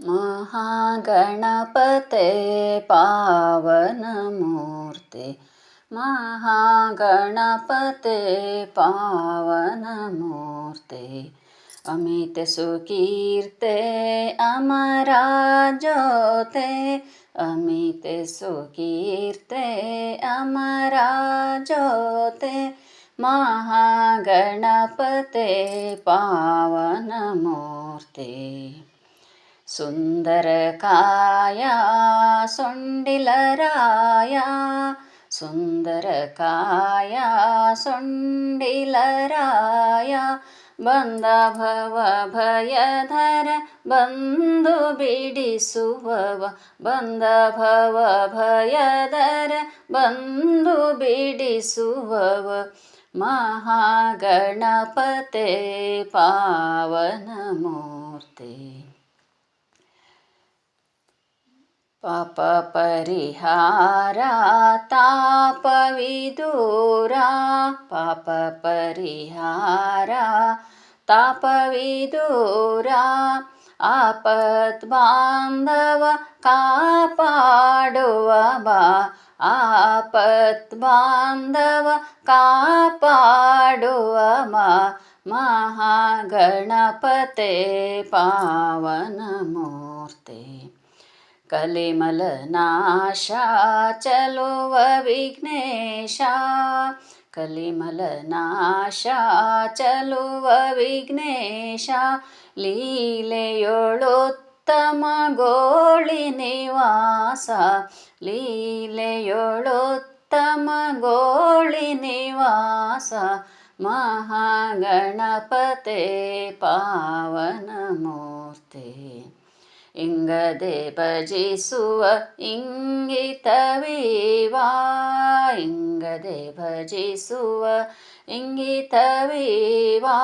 महागणपते पावनमूर्ते। महागणपते पावनमूर्ते। अमित सुकीर्ते अमराजोते। अमित सुकीर्ते अमराजोते। महागणपते पावनमूर्ते सुन्दरकाया सोण्डिलराया सुन्दरकाया सोण्डिलराया ಬಂದ ಭವ ಭಯಧರ ಬಂದು ಬಿಡಿಸುವವ ಬಂದ ಭವ ಭಯಧರ ಬಂದು ಬಿಡಿಸುವವ ಮಹಾಗಣಪತೆ ಪಾವನ पापरिहार तापी दूरा पापरिहार तापी दूरा आपत् बान्धव का पाडुवा महागणपते पावनमूर्ते। ಕಲಿಮಲನಾಶ ಚಲುವ ವಿಘ್ನೇಶ. ಕಲಿಮಲನಾಶ ಚಲುವ ವಿಘ್ನೇಶ. ಲೀಲೆಯೊಳುತ್ತಮ ಗೋಳಿ ನಿವಾಸ. ಲೀಲೆಯೊಳುತ್ತಮ ಗೋಳಿ ನಿವಾಸ. ಮಹಾಗಣಪತೆ ಪಾವನ ಮೂರ್ತಿ ಇಂಗದೆ ಭಜಿಸುವ ಇಂಗಿತವೀವಾ ಇಂಗದೆ ಭಜಿಸುವ ಇಂಗಿತವೀವಾ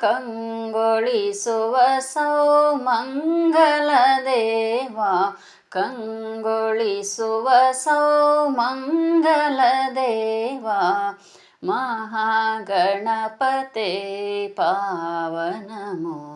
ಕಂಗೊಳಿಸುವ ಸೌಮಂಗಲ ದೇವಾ? ಕಂಗೊಳಿಸುವ ಸೌಮಂಗಲ ದೇವಾ? ಮಹಾಗಣಪತೆ ಪಾವನ ಮೂರ್ತಿ